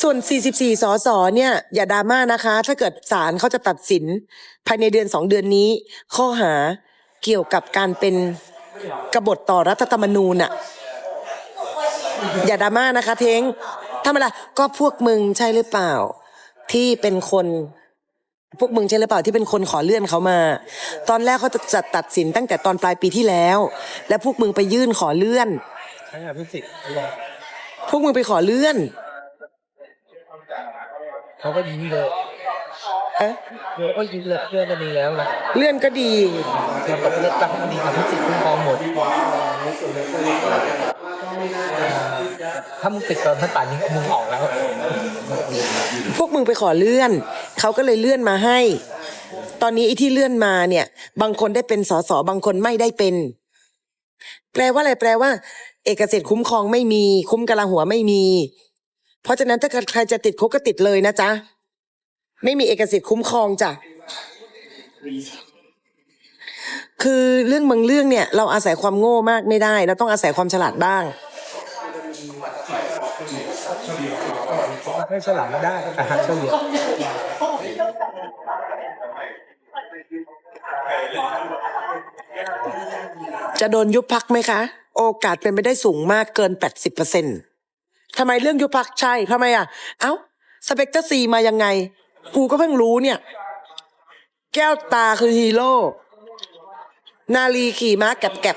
ส่วน 44 สส เนี่ย อย่าดราม่านะคะ ถ้าเกิดศาลเขาจะตัดสิน ภายในเดือนสองเดือนนี้ ข้อหาเกี่ยวกับการเป็นกบฏต่อรัฐธรรมนูญอะอย่าดราม่านะคะ เท้งทำไมล่ะก็พวกมึงใช่หรือเปล่า ที่เป็นคนพวกมึงใช่หรือเปล่าที่เป็นคนขอเลื่อนเขามา ตอนแรกเขาจะจัดตัดสินตั้งแต่ตอนปลายปีที่แล้ว และพวกมึงไปยื่นขอเลื่อน ใช่ครับพี่สิทธิ์พวกมึงไปขอเลื่อนเขาก็ยิ้มเลยเอ๊ะเขาก็ยิ้มเลยเรื่องก็ดีแล้วนะเลื่อนก็ดีเราตกเลือกตั้งก็ดีครับพี่สิทธิ์คุ้มครองหมดถ้ามึงติดตอนท่านป่านนี้มึงออกแล้ว พวกมึงไปขอเลื่อน เขาก็เลยเลื่อนมาให้ ตอนนี้ไอ้ที่เลื่อนมาเนี่ย บางคนได้เป็นสสบางคนไม่ได้เป็น แปลว่าอะไรแปลว่า เอกสิทธิ์คุ้มครองไม่มี คุ้มกำลังหัวไม่มี เพราะฉะนั้นถ้าใครจะติดคุกก็ติดเลยนะจ๊ะ ไม่มีเอกสิทธิ์คุ้มครองจ้ะ คือเรื่องบางเรื่องเนี่ย เราอาศัยความโง่มากไม่ได้ เราต้องอาศัยความฉลาดบ้างให้ฉลาดได้อาหารเฉลี่ยจะโดนยุบพักไหมคะ โอกาสเป็นไปได้สูงมากเกิน 80เปอร์เซ็นทำไมเรื่องยุบพักใช่ทำไมอะ เอ้า สเปกเตอร์ซีมายังไง กูก็เพิ่งรู้เนี่ย แก้วตาคือฮีโร่ นาลีขี่ม้าแกบแกบ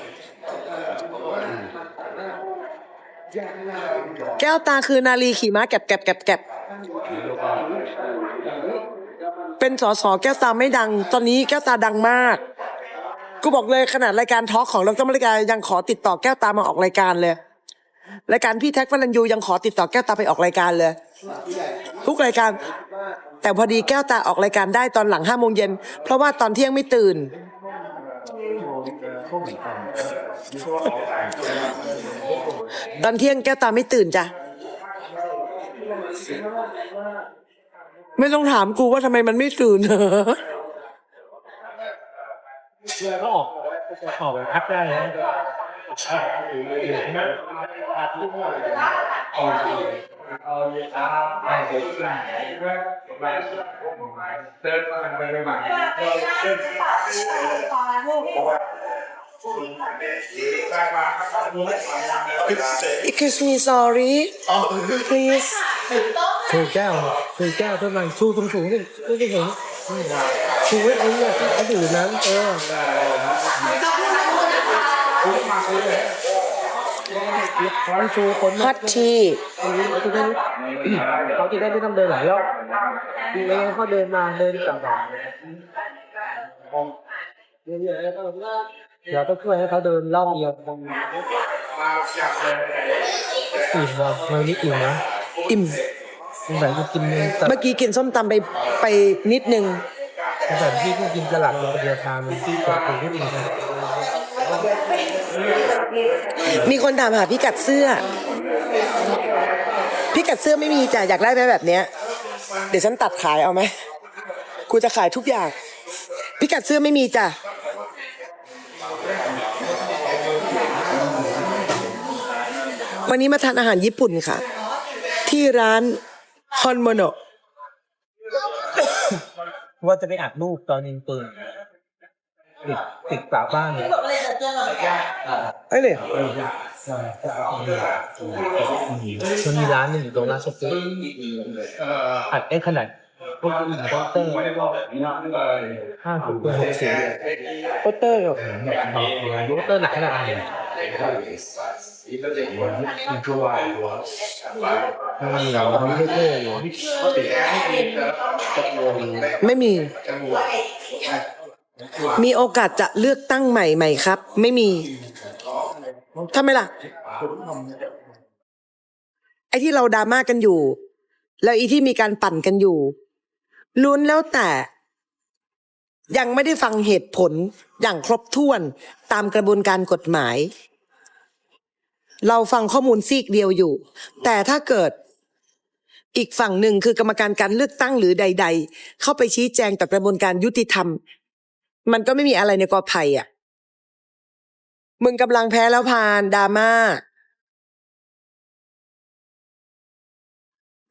แก้วตาคือนาลีขี่ม้าแกบแกบแกบแกบเป็นสอสอแก้วตาไม่ดัง ตอนนี้แก้วตาดังมาก กูบอกเลยขนาดรายการทอล์กของเราต้องรายการยังขอติดต่อแก้วตามาออกรายการเลยรายการพี่แท็กพลันยูยังขอติดต่อแก้วตาไปออกรายการเลย ทุกรายการ แต่พอดีแก้วตาออกรายการได้ตอนหลังห้าโมงเย็นเพราะว่าตอนเที่ยงไม่ตื่น ตอนเที่ยงแก้วตาไม่ตื่นจ้ะไม่ต้องถามกูว่าทำไมมันไม่ตื่นเก็ออกออกแบบพักได้แล้ว Excuse me sorry please ถือแก้วถือแก้วเท่านั้นชูสูงสูงสิชูสูงสูง ชูไว้ไอ้เนี่ยไอ้ดื่มนั้นเออร้อนชูคน hot tea เขาจะได้ไม่ต้องเดินหลายรอบไม่งั้นเขาเดินมาเดินกลับมาเดี๋ยวต้องช่วยให้เขาเดินรอบเดียวอิ่มว่ะวันนี้อิ่มนะอิ่มสงสัยจะกินแต่เมื่อกี้กินส้มตำไปไปนิดนึง สงสัยพี่เพิ่กินสลัดมาเดียวทานมันที่กับคุณที่กินะมีคนถามหาพิกัดเสื้อพิกัดเสื้อไม่มีจ้ะอยากได้ไหมแบบเนี้ย เดี๋ยวฉันตัดขายเอาไหมกูจะขายทุกอย่างพิกัดเสื้อไม่มีจ้ะวันนี้มาทานอาหารญี่ปุ่นค่ะ ที่ร้านฮอนโมโน ว่าจะไปอัดรูปตอนยิงปืนติดติดฝาบ้านเลยไอ้เลยมันมีร้านหนึ่งอยู่ตรงร้านสเต็กอัดเอ็กขนาดพวกโปสเตอร์ห้าสิบคูณหกสิบโปสเตอร์เหรอโปสเตอร์หนักขนาดไหน มันมีเราไม่ได้เท่อยู่ไม่มี มีโอกาสจะเลือกตั้งใหม่ไหมครับ ไม่มีทำไมล่ะ ไอ้ที่เราดราม่ากันอยู่ แล้วอีที่มีการปั่นกันอยู่ ลุ้นแล้วแต่ ยังไม่ได้ฟังเหตุผลอย่างครบถ้วนตามกระบวนการกฎหมาย เราฟังข้อมูลซีกเดียวอยู่ แต่ถ้าเกิดอีกฝั่งหนึ่งคือกรรมการการเลือกตั้งหรือใด ๆ เข้าไปชี้แจงต่อกระบวนการยุติธรรม มันก็ไม่มีอะไรในกอไผ่อะ มึงกำลังแพ้แล้วพานดราม่า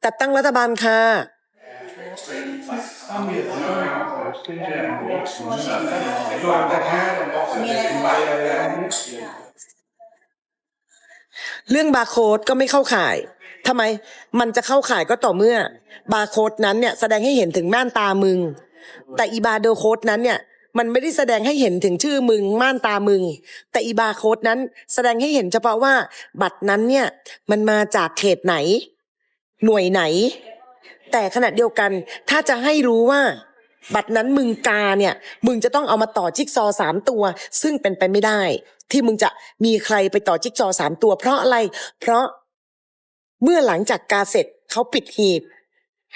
จัดตั้งรัฐบาลค่ะ เรื่องบาร์โค้ดก็ไม่เข้าข่ายทำไมมันจะเข้าข่ายก็ต่อเมื่อบาร์โค้ดนั้นเนี่ยแสดงให้เห็นถึงม่านตามึง แต่อีบาร์โดโค้ดนั้นเนี่ยมันไม่ได้แสดงให้เห็นถึงชื่อมึงม่านตามึง แต่อีบาร์โค้ดนั้นแสดงให้เห็นเฉพาะว่าบัตรนั้นเนี่ยมันมาจากเขตไหน หน่วยไหน แต่ขณะเดียวกันถ้าจะให้รู้ว่า บัตรนั้นมึงกาเนี่ย มึงจะต้องเอามาต่อจิ๊กซอสามตัว ซึ่งเป็นไปไม่ได้ ที่มึงจะมีใครไปต่อจิ๊กซอสามตัว เพราะอะไร เพราะเมื่อหลังจากกาเสร็จเขาปิดหีบ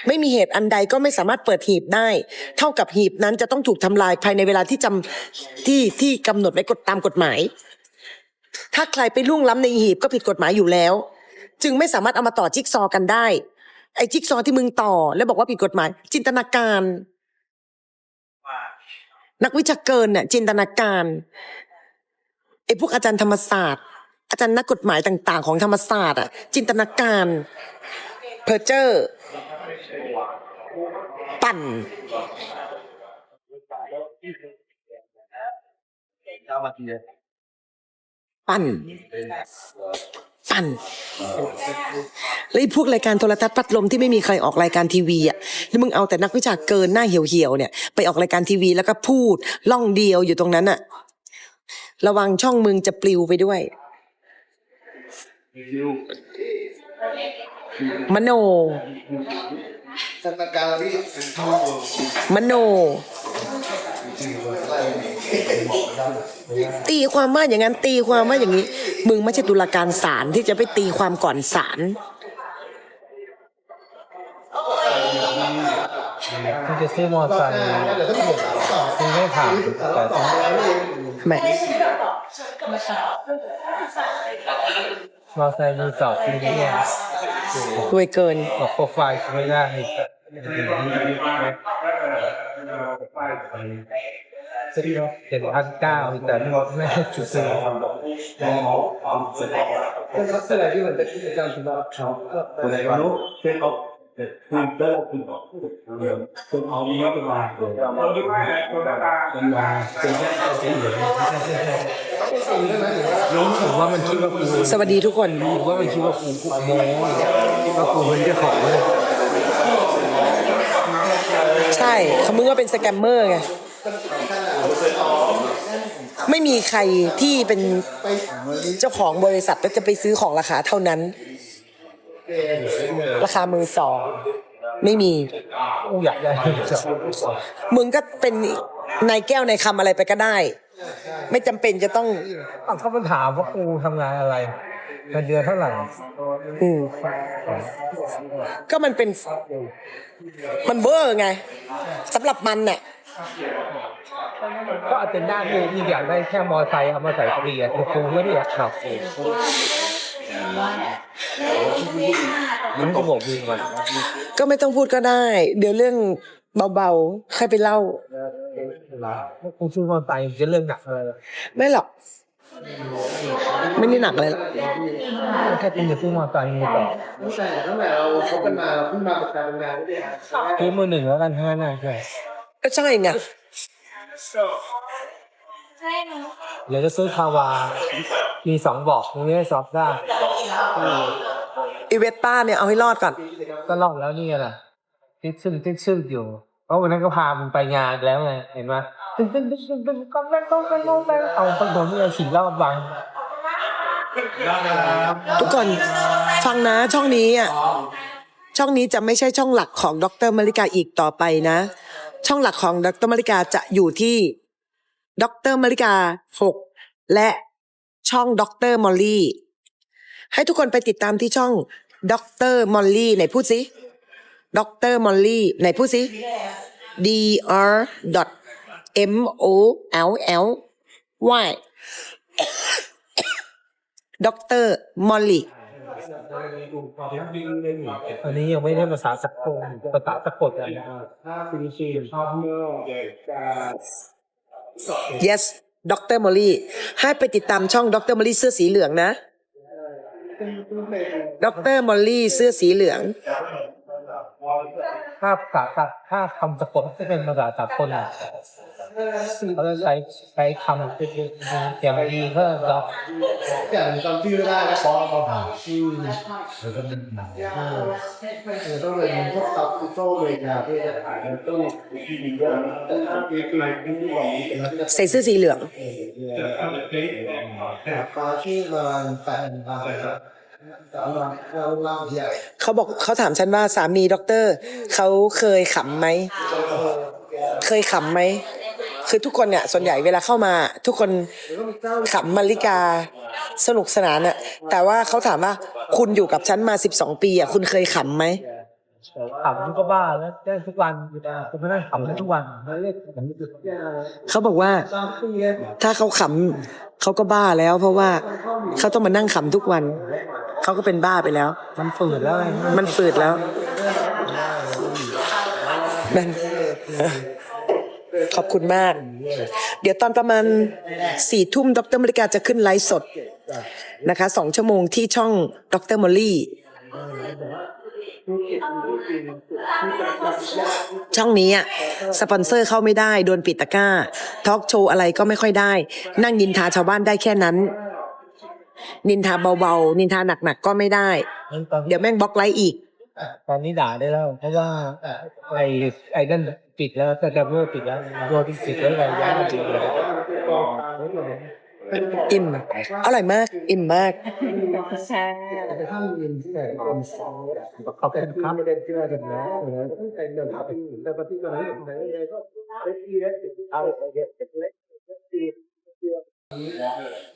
ไม่มีเหตุอันใดก็ไม่สามารถเปิดหีบได้ เท่ากับหีบนั้นจะต้องถูกทำลายภายในเวลาที่จำที่ที่กำหนดไว้กฎตามกฎหมาย ถ้าใครไปล่วงล้ำในหีบก็ผิดกฎหมายอยู่แล้ว จึงไม่สามารถเอามาต่อจิ๊กซอกันได้ไอ้จิ๊กซอที่มึงต่อ แล้วบอกว่าผิดกฎหมาย จินตนาการ นักวิชาเกินเนี่ยจินตนาการไอ้พวกอาจารย์ธรรมศาสตร์ อาจารย์นักกฎหมายต่าง ๆ ของธรรมศาสตร์อะจินตนาการเพอร์เจอร์ปั่นปั่น ปั่นแล้วไอ้พวกรายการโทรทัศน์พัดลมที่ไม่มีใครออกรายการทีวีอะแล้วมึงเอาแต่นักวิชาเกินหน้าเหี่ยวๆเนี่ย ไปออกรายการทีวีแล้วก็พูดล่องเดียวอยู่ตรงนั้นอะ ระวังช่องมึงจะปลิวไปด้วย มโน สถานการณ์ที่มโน ตีความว่าอย่างนั้นตีความว่าอย่างนี้ มึงไม่ใช่ตุลาการศาลที่จะไปตีความก่อนศาลคุณจะซื้อมอเตอร์ไซค์ซื้อไม่ผ่านแต่ต้องแหมมอเตอร์ไซค์มือสองซื้อไม่ได้รวยเกินบอกโปรไฟล์ไม่ได้ เจ็ดพันเก้าแต่ไม่ให้จุดซื้อเป็นลักษณะที่มันเป็นกิจกรรมสำหรับเขาผมว่ามันคิดว่ากูสวัสดีทุกคนผมว่ามันคิดว่ากูกูโม้คิดว่ากูเป็นเจ้าของเลยใช่เขามึงว่าเป็นสแกมเมอร์ไง ไม่มีใครที่เป็นเจ้าของบริษัทแล้วจะไปซื้อของราคาเท่านั้น ราคามือสอง ไม่มีกูอยากได้เจ้ามึงก็เป็นนายแก้วนายคำอะไรไปก็ได้ ไม่จำเป็นจะต้องอะเขามาถามว่ากูทำงานอะไรเงินเดือนเท่าไหร่อืมก็มันเป็น มันเวอร์ไงสำหรับมันน่ะ ก็อาจจะได้ที่นี่อยากได้แค่มอไซค์เอามาใส่ฟรีอะแต่กูไม่ได้อยากขับมันก็บอกมึงมันก็ไม่ต้องพูดก็ได้ เดี๋ยวเรื่องเบาๆใค่อยไปเล่าถ้ากูซื้อมอไซค์จะเรื่องหนักอะไรไม่หรอก ไม่ได้หนักเลยหรอกแค่กูจะซื้อมอไซค์ต่อตั้งแต่ตั้งแต่เราคบกันมาเราเพิ่งมาประจำงานด้วยกันซื้อมือหนึ่งแล้วกันเท่านั้นนะใช่ก็ใช่ไง เดี๋ยวจะซื้อคาวา มีสองบอกมึงไม่ได้ซอฟได้อีเวสป้าเนี่ยเอาให้รอดก่อน ก็รอดแล้วนี่แหละติ๊กซึ่งติ๊กซึ่งอยู่ เพราะวันนั้นก็พามึงไปงานแล้วไง เห็นไหมตึ้งตึ้งตึ้งตึ้งตึ้งก็แม่งก็แม่งก็แม่งเอาคนโดนเนี่ยสี่รอบบังทุกคนฟังนะช่องนี้อะ ช่องนี้จะไม่ใช่ช่องหลักของดรมาริกาอีกต่อไปนะ ช่องหลักของดรมาริกาจะอยู่ที่ดรมาริกาหกและช่องดรมอลลี่ให้ทุกคนไปติดตามที่ช่องดรมอลลี่ไหนพูดสิดรมอลลี่ไหนพูดสิ d r m o l l y ดรมอลลี่ อันนี้ยังไม่ได้ภาษาสักลภาษาสะกดอะไรนะ yes ดรมอลลี่ให้ไปติดตามช่องดรมอลลี่เสื้อสีเหลืองนะดรมอลลี่เสื้อสีเหลืองถ้าภาษาตัดถ้าคำสะกดที่เป็นภาษาสากลอะ เขาจะใช้ใช้คำเป็นอย่างดีเพิ่มแล้วอย่างจำชื่อไม่ได้นะบอลเขาชื่อแล้วก็เออต้องเลยพวกซับโซ่เลยนะที่จะถ่ายต้องที่ดีด้วยองมีอะไรที่บอกเป็นอะไรที่ใส่เสื้อสีเหลืองฟ้าชื่อมาแฟนมาเราเขาบอกเขาถามฉันว่าสามีด็อกเตอร์เขาเคยขำไหม เคยขำไหม คือทุกคนเนี่ยส่วนใหญ่เวลาเข้ามาทุกคนขำมาริกาสนุกสนานอะแต่ว่าเขาถามว่าคุณอยู่กับฉันมาสิบสองปีอะคุณเคยขำไหมขำก็บ้าแล้วได้ทุกวันคุณไม่ได้ขำได้ทุกวันไม่ได้ขำทุกวันเขาบอกว่าถ้าเขาขำเขาก็บ้าแล้ว เพราะว่าเขาต้องมานั่งขำทุกวันเขาก็เป็นบ้าไปแล้ว มันฝืดแล้วไงมันฝืดแล้วมันข อบคุณมาก เดี๋ยวตอนประมาณสี่ทุ่มดรมริกาจะขึ้นไลฟ์สดนะคะสองชั่วโมงที่ช่องดรมอลลี่ ช่องนี้อะสปอนเซอร์เข้าไม่ได้โดนปิดตะกร้าทอล์กโชว์อะไรก็ไม่ค่อยได้ นั่งนินทาชาวบ้านได้แค่นั้น นินทาเบาๆ นินทาหนักๆก็ไม่ได้ตอนเดี๋ยวแม่งบล็อกไลฟ์อีก ตอนนี้ด่าได้แล้วเพราะว่าไอ้ไอ้นั่นปิดแล้วแต่ดับเบิลปิดแล้วตัวที่ปิดแล้วอะไรย้ายมาปิดแล้วอิ่มอร่อยมาก อิ่มมากถ้ามีที่ไหนคนสองขอบคุณครับไม่ได้เชื่อกันนะไอ้เดินทางไปแต่ปฏิบัติไหนไหนก็ได้ที่เล็กเอาเล็กเล็กตี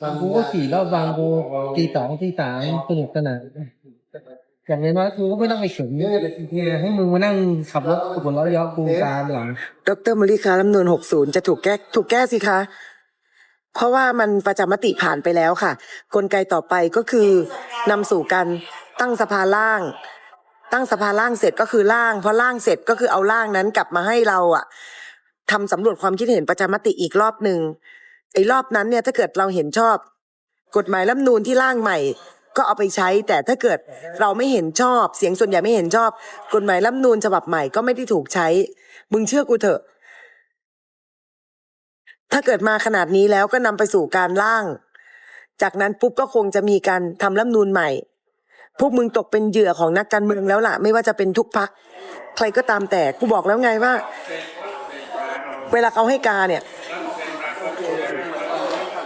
บางกูก็ขี่รอบบางกูตีสองตีสามสนุกสนาน อย่างน้อยๆกูก็ไม่ต้องไปเฉินเยอะเลยทีให้มึงมานั่งขับรถขบวนล้อยอกูตามหลังดรมริคารัฐธรรมนูญ60 จะถูกแก้ถูกแก้สิคะ เพราะว่ามันประชามติผ่านไปแล้วค่ะ กลไกต่อไปก็คือนำสู่การตั้งสภาล่าง ตั้งสภาล่างเสร็จก็คือล่างพอล่างเสร็จก็คือเอาล่างนั้นกลับมาให้เราอะทำสำรวจความคิดเห็นประชามติอีกรอบหนึ่งไอ้รอบนั้นเนี่ยถ้าเกิดเราเห็นชอบ กฎหมายรัฐธรรมนูญที่ร่างใหม่ ก็เอาไปใช้ แต่ถ้าเกิดเราไม่เห็นชอบ เสียงส่วนใหญ่ไม่เห็นชอบ กฎหมายรัฐธรรมนูญฉบับใหม่ก็ไม่ได้ถูกใช้ มึงเชื่อกูเถอะ ถ้าเกิดมาขนาดนี้แล้วก็นำไปสู่การร่าง จากนั้นปุ๊บก็คงจะมีการทำรัฐธรรมนูญใหม่ พวกมึงตกเป็นเหยื่อของนักการเมืองแล้วล่ะ ไม่ว่าจะเป็นทุกพัก ใครก็ตามแต่กูบอกแล้วไงว่า เวลาเขาให้กาเนี่ย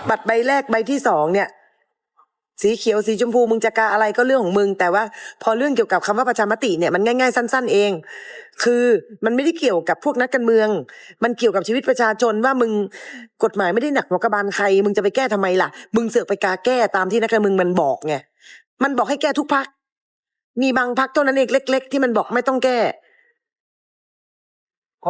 บัตรใบแรกใบที่สองเนี่ย สีเขียวสีชมพูมึงจะกาอะไรก็เรื่องของมึง แต่ว่าพอเรื่องเกี่ยวกับคำว่าประชามติเนี่ยมันง่ายๆสั้น ๆ เอง คือมันไม่ได้เกี่ยวกับพวกนักการเมือง มันเกี่ยวกับชีวิตประชาชนว่ามึงกฎหมายไม่ได้หนักหัวกระบาลใคร มึงจะไปแก้ทำไมล่ะ มึงเสือกไปกาแก้ตามที่นักการเมืองมันบอกไงมันบอกให้แก้ทุกพักมีบางพักเท่านั้นเองเล็ก ๆ ที่มันบอกไม่ต้องแก้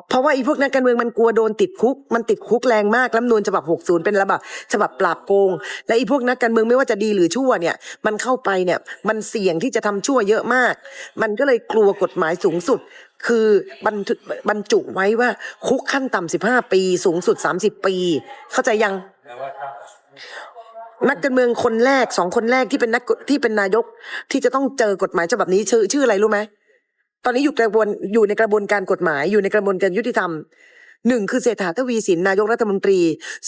เพราะว่าอีพวกนักการเมืองมันกลัวโดนติดคุก มันติดคุกแรงมากรัฐธรรมนูญฉบับ 60 เป็นระบับฉบับปราบโกง และอีพวกนักการเมืองไม่ว่าจะดีหรือชั่วเนี่ย มันเข้าไปเนี่ยมันเสี่ยงที่จะทำชั่วเยอะมาก มันก็เลยกลัวกฎหมายสูงสุด คือบรรทุบรรจุไว้ว่าคุกขั้นต่ำ15ปี สูงสุด 30 ปี เข้าใจยังนักการเมืองคนแรกสองคนแรกที่เป็นนักที่เป็นนายกที่จะต้องเจอกฎหมายฉบับนี้ชื่อชื่ออะไรรู้ไหม ตอนนี้อยู่กระบวนอยู่ในกระบวนการกฎหมายอยู่ในกระบวนการยุติธรรมหนึ่งคือเศรษฐาทวีสินนายกรัฐมนตรี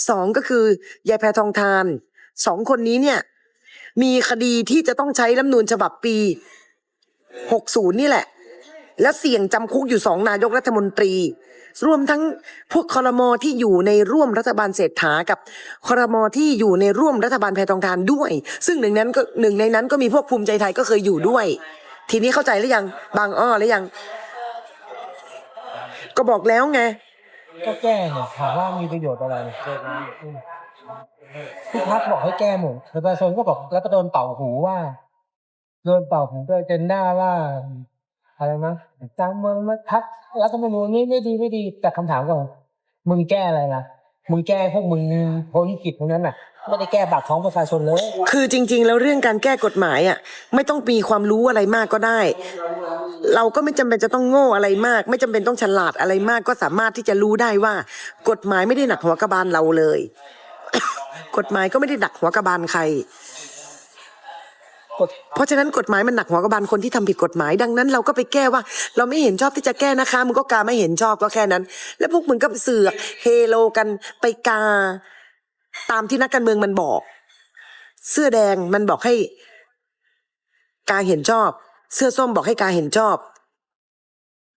สองก็คือยายแพทองทานสองคนนี้เนี่ย มีคดีที่จะต้องใช้รัฐธรรมนูญฉบับปีหกศูนย์นี่แหละ และเสี่ยงจำคุกอยู่สองนายกรัฐมนตรี รวมทั้งพวกคอรมอที่อยู่ในร่วมรัฐบาลเศรษฐากับคอรมอที่อยู่ในร่วมรัฐบาลแพทองทานด้วย ซึ่งหนึ่งนั้นก็หนึ่งในนั้นก็มีพวกภูมิใจไทยก็เคยอยู่ด้วย ทีนี้เข้าใจหรือยัง บางอ้อหรือยัง ก็บอกแล้วไง ก็แก้เนี่ยถามว่ามีประโยชน์อะไรทุกพักบอกให้แก้หมดประชาชนก็บอกแล้วก็โดนเป่าหูว่าโดนเป่าหูโดยเจนด้าว่าอะไรนะจำมึงมาพักรัฐธรรมนูญนี้ไม่ดีไม่ดีแต่คำถามก็มึงแก้อะไรล่ะ มึงแก้พวกมึงโพลิกิจพวกนั้นน่ะไม่ได้แก้ปากท้องประชาชนเลยคือจริง ๆ แล้วเรื่องการแก้กฎหมายอะไม่ต้องมีความรู้อะไรมากก็ได้ เราก็ไม่จำเป็นจะต้องโง่อะไรมาก ไม่จำเป็นต้องฉลาดอะไรมากก็สามารถที่จะรู้ได้ว่า กฎหมายไม่ได้หนักหัวกระบาลเราเลย กฎหมายก็ไม่ได้ดักหัวกระบาลใคร เพราะฉะนั้นกฎหมายมันหนักหัวกระบาลคนที่ทำผิดกฎหมายดังนั้นเราก็ไปแก้ว่า เราไม่เห็นชอบที่จะแก้นะคะมึงก็กาไม่เห็นชอบก็แค่นั้น แล้วพวกมึงก็เสือกเฮโลกันไปกา ตามที่นักการเมืองมันบอก เสื้อแดงมันบอกให้ กาเห็นชอบ เสื้อส้มบอกให้กาเห็นชอบ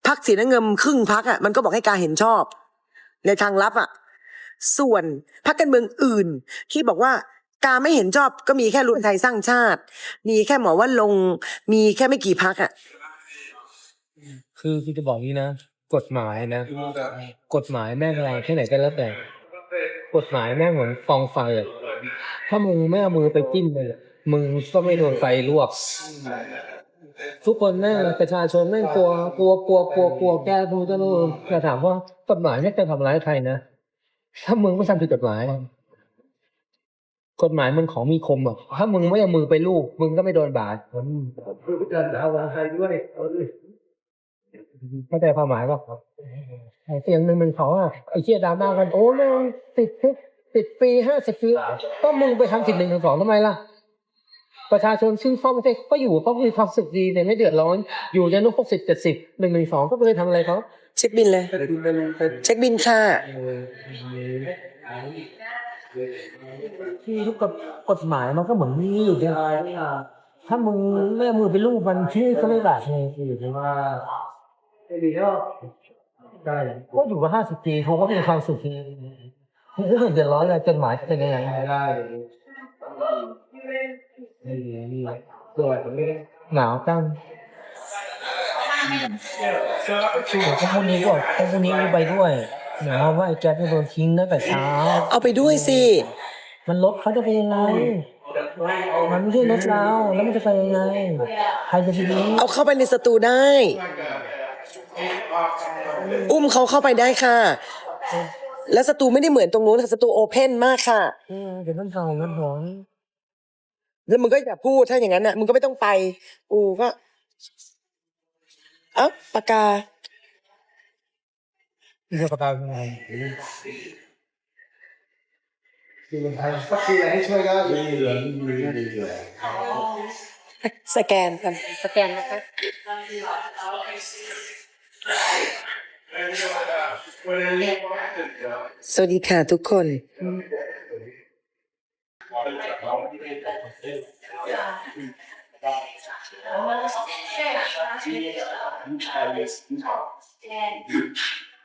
พักสีน้ำเงินครึ่งพักอะมันก็บอกให้กาเห็นชอบ ในทางลับอะ ส่วนพรรคการเมืองอื่นที่บอกว่า การไม่เห็นชอบก็มีแค่รวมไทยสร้างชาติ มีแค่หมอว่าลง มีแค่ไม่กี่พักอะ คือคือจะบอกนี้นะกฎหมายนะ กฎหมายแม่งแรงแค่ไหนก็แล้วแต่ กฎหมายแม่งเหมือนฟองไฟอะถ้ามึงไม่เอามือไปจิ้มเลยมึงก็ไม่โดนไฟลวกทุกคนแม่งประชาชนแม่งกลัวกลัวกลัวกลัวกลัวแก้ดูจะรู้จะถามว่ากฎหมายไม่งจะทำร้ายใครนะถ้ามึงไม่ทำผิดกฎหมาย กฎหมายมันของมีคมอะถ้ามึงไม่เอามือไปลูบมึงก็ไม่โดนบาดเอาใครด้วยเข้าใจความหมายป่ะไอ้เสียงหนึ่งมันเขาอะไอ้เชี่ยดราม่ากันโอ้แม่งติดคุกติดปีห้าสิบปีก็มึงไปทำผิดหนึ่งถึงสองทำไมล่ะ ประชาชนซึ่งเข้าประเทศก็อยู่เขามีความสุขดีเนี่ยไม่เดือดร้อน อยู่ในนุกหกสิบเจ็ดสิบหนึ่งหนึ่งสองก็ไม่ได้ทำอะไรเขาเช็คบินเลย เช็คบินค่ะ ที่ทุกกฎกฎหมายมันก็เหมือนมีอยู่เนี่ยถ้ามึงไม่เอามือไปลูบมันชื่อก็ไม่บาดไงอยู่ที่ว่าได้ก็อยู่มาห้าสิบปีเขาก็มีความสุขดีมึงก็ไม่เดือดร้อนเลยจดหมายจะเป็นยังไงได้หนาวจังช่วยพวกนี้ก่อนพวกนี้มีไปด้วย หนาวว่าไอ้แก๊สไม่โดนทิ้งตั้งแต่เช้า เอาไปด้วยสิ มันรถเขาจะไปยังไง มันไม่ใช่รถเราแล้วมันจะไปยังไง ใครจะไปรู้เอาเข้าไปในสตูได้ อุ้มเขาเข้าไปได้ค่ะ แล้วสตูไม่ได้เหมือนตรงนู้นค่ะสตูโอเพนมากค่ะเออเดี๋ยวมันเห่ามันหอนแล้วมึงก็อย่าพูดถ้าอย่างนั้นน่ะมึงก็ไม่ต้องไป อูก็เอ้าปากกา เรื่องประกาศยังไงคือคนไทยก็คืออะไรใ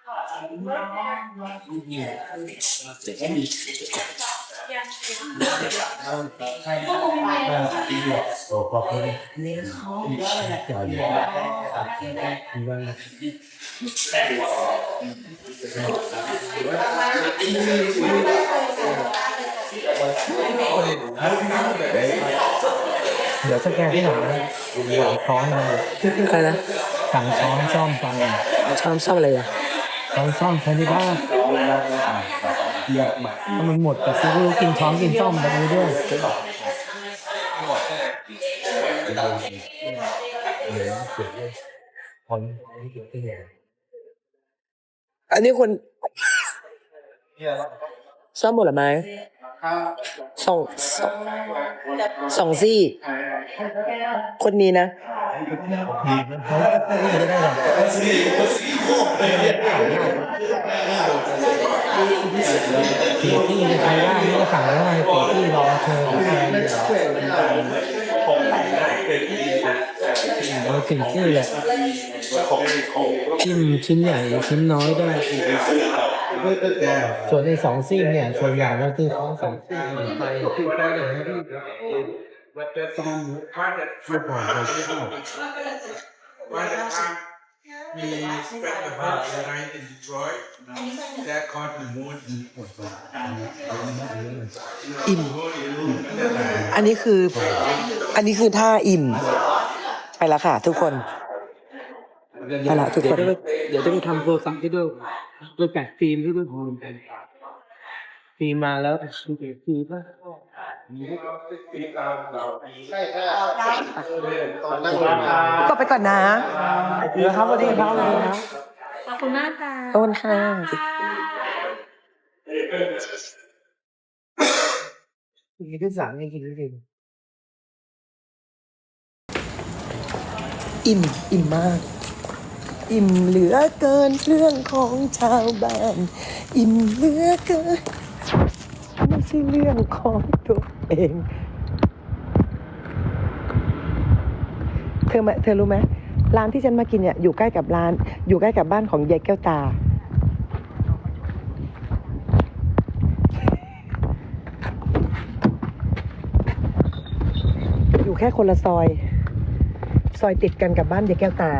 ห้ช่วยก็มีเหลือมีเหลือสแกนกันสแกนนะคะสวัสดีค่ะทุกคนเดี๋ยวสแกนที่หลังนะสั่งช้อนมาอะไรนะสั่งช้อนซ่อมไปช้อนซ่อมอะไรอะ ช้อนซ่อมใช้ที่บ้านถ้ามันหมดแต่ซื้อก็กินช้อนกินซ่อมแบบนี้ด้วยอันนี้คนซ่อมหมดหรือไหมสองสองสองซี่ คนนี้นะ สีที่ในไทยได้นี่ก็สั่งแล้วไงสีที่รอเชิญแทนเอาสีที่แหละจิ้มชิ้นใหญ่ชิ้นน้อยได้ส่วนในสองซี่เนี่ยส่วนใหญ่เราคือของสอง ซี่ไปมีเป็นแบบว่าอะไร in Detroit that caught the moon in อิ่ม อันนี้คือ อันนี้คือท่าอิ่ม ไปแล้วค่ะ ทุกคนไปละทุกคน เดี๋ยวจะไปทำโทรศัพท์ที่ด้วยด้วยแปะฟิล์มที่ด้วยพอฟิล์มมาแล้วฟิล์ มป่ะใช่แค่ตอนนั่งมาก็ไปก่อนนะเดี๋ยวครับสวัสดีครับสวัสดีครับขอบคุณมากค่ะขอบคุณค่ะกินที่สามยังกินที่สี่อิ่ม อิ่มมาก อิ่มเหลือเกินเรื่องของชาวบ้าน อิ่มเหลือเกิน ไม่ใช่เรื่องของตัวเอง เธอมาเธอรู้ไหมร้านที่ฉันมากินเนี่ยอยู่ใกล้กับร้าน อยู่ใกล้กับบ้านของยายแก้วตา อยู่แค่คนละซอย ซอยติดกันกับบ้านยายแก้วตา